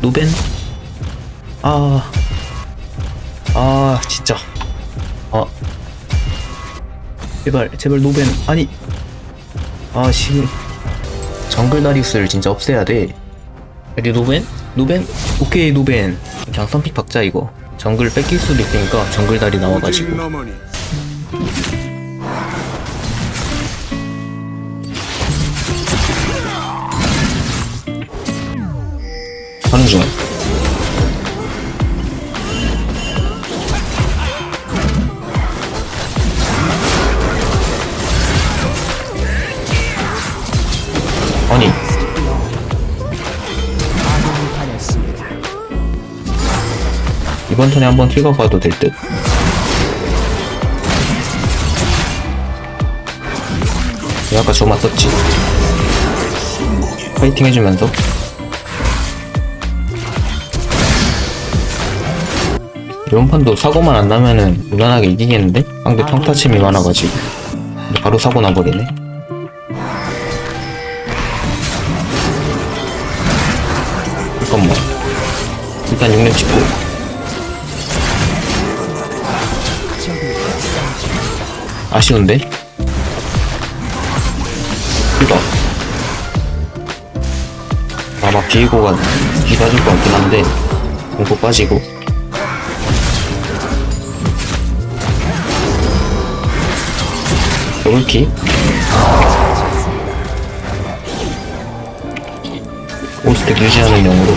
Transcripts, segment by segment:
노벤? 아, 아, 진짜. 아, 제발, 제발 노벤. 아니, 아, 씨. 정글 다리우스를 진짜 없애야 돼. 여기 노벤? 노벤? 오케이, 노벤. 그냥 선픽 박자, 이거. 정글 뺏길 수도 있으니까 정글 다리 나와가지고. 하는 중. 아니. 이번 턴에 한번 찍어봐도 될 듯. 아까 저 맞섰지. 파이팅 해주면서 이번 판도 사고만 안 나면은 무난하게 이기겠는데? 상대 평타침이 많아가지고. 바로 사고 나버리네. 잠깐만 일단 6렙 찍고. 아쉬운데? 이거. 아마 비에고가 기 빠질 것 같긴 한데 공포 빠지고 더블킥 오스텍 유지하는 용으로.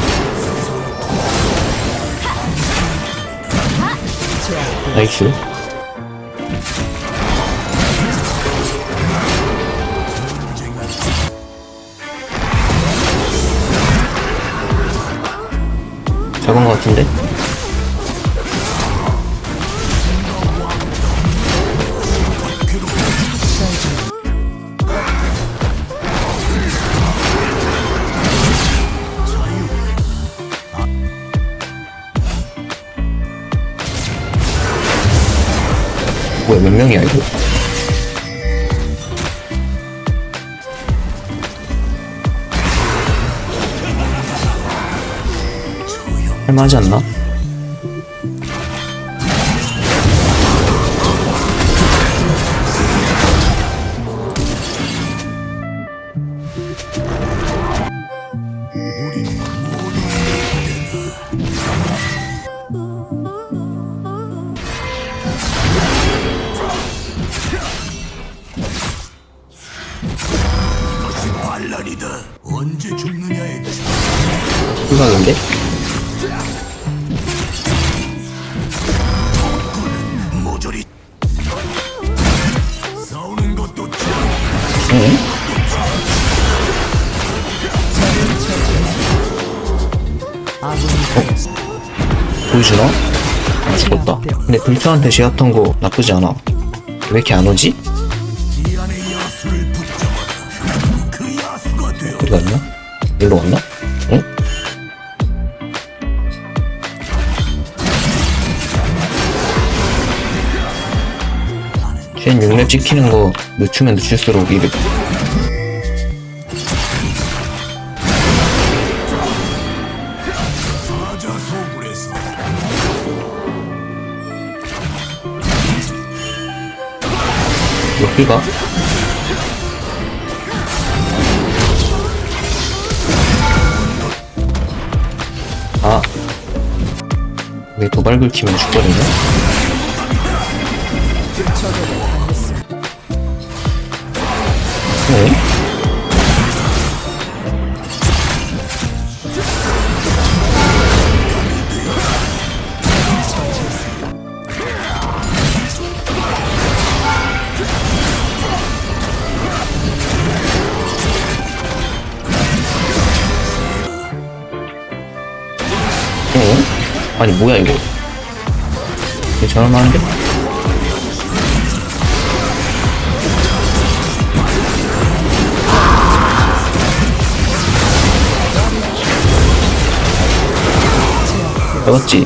나이스. 작은 것 같은데? 몇 명이야 이거 할만하지 않나? 반란이다 언제 죽느냐에 생각인데? 모조리 싸우는 것도 응? 어? 보여주나? 아 죽었다 근데 불타한테 제압한 거 나쁘지 않아 왜 이렇게 안 오지? 어 어디 갔나? 일로 갔나? 응? 쟨 6렙 찍히는 거 늦추면 늦출수록 이득 여기가 아. 왜 도발 긁히면 죽거든요? 네? 아니 뭐야 이거 괜찮을만한데? 잡았지?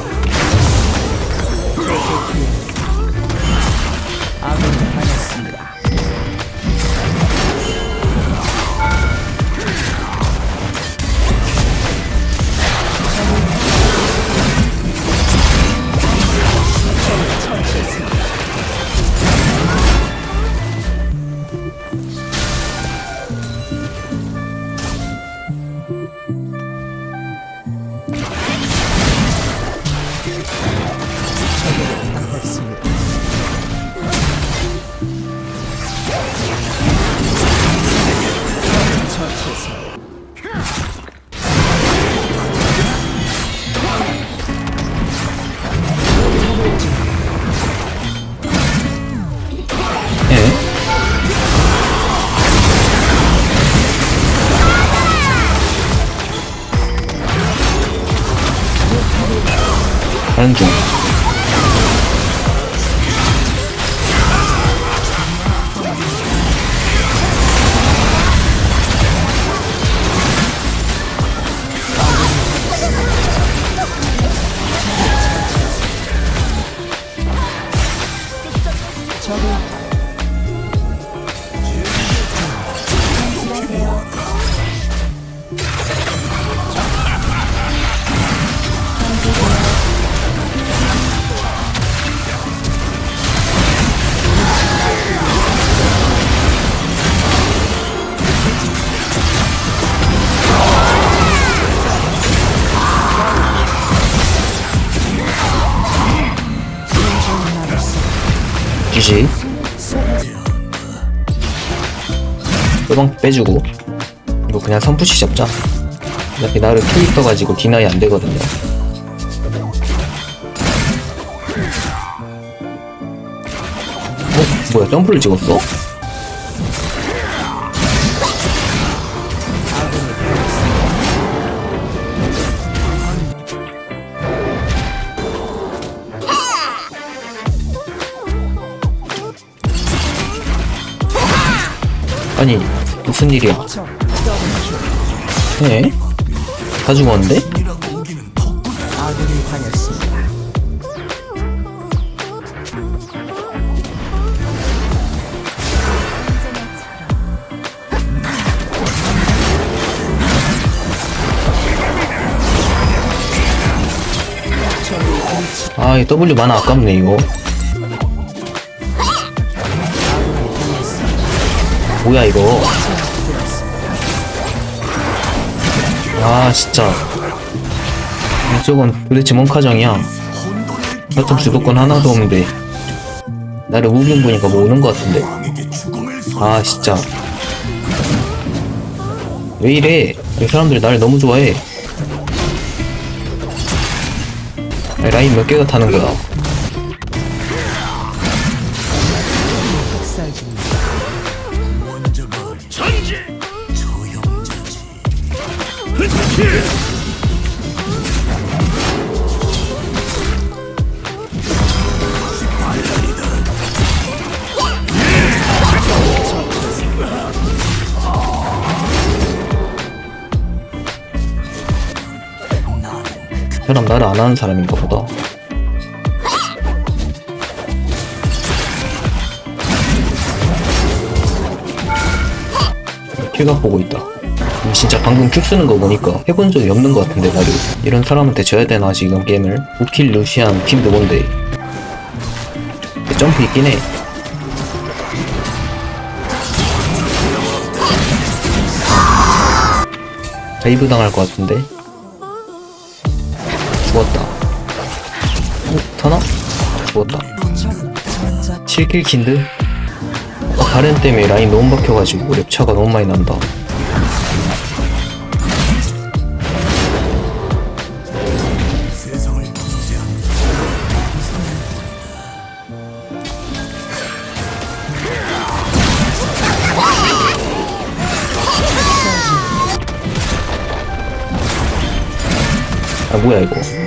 하는 GG. 뼈방 빼주고 이거 그냥 선푸시 잡자 어차피 나를 킬 있어가지고 디나이 안 되거든요 어? 뭐야 점프를 찍었어? 아니 무슨 일이야 네? 다 죽었는데? 아, 이 W 만화 아깝네, 이거. 뭐야, 이거. 아, 진짜. 이쪽은 도대체 뭔 카정이야. 같은 주도권 하나도 없는데. 나를 무빙 보니까 뭐 오는 것 같은데. 아, 진짜. 왜 이래? 이 사람들 날 너무 좋아해. 라인 몇 개가 타는 거야? 사람 나를 안 하는 사람인가 보다. 킬각 보고 있다. 음, 진짜 방금 큐 쓰는 거 보니까 해본 적이 없는 것 같은데 나를 이런 사람한테 져야 되나 지금 게임을? 우킬 루시안 킴드 뭔데 점프 있긴 해. 다이브 당할 것 같은데 어? 타나? 죽었다 7킬 킨드? 아, 바렌 때문에 라인 너무 박혀가지고 랩차가 너무 많이 난다 아 뭐야 이거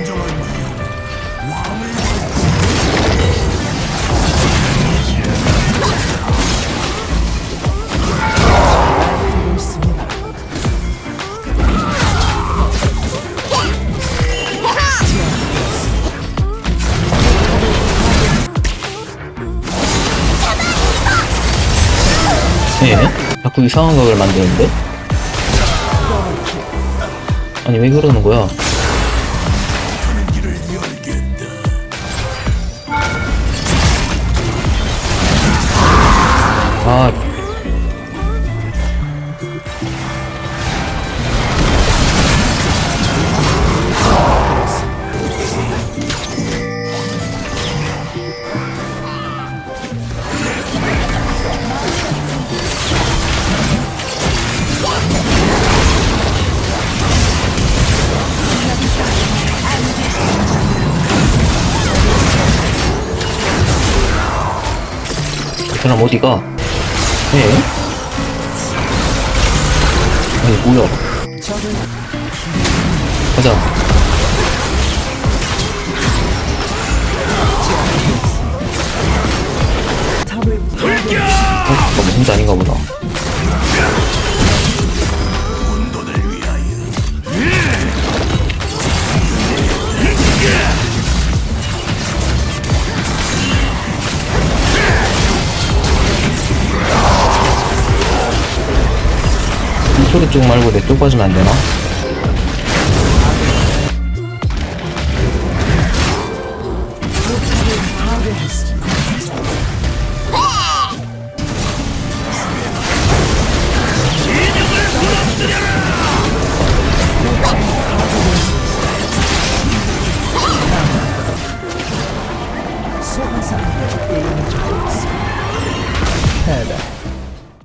예? 자꾸 이상한 각을 만드는데? 아니 왜 그러는 거야? 그럼 어디가? 에? 아니 뭐야 가자 어? 너무 혼자 아닌가 보다 쪽 말고 내 쪽 빠지면 안 되나?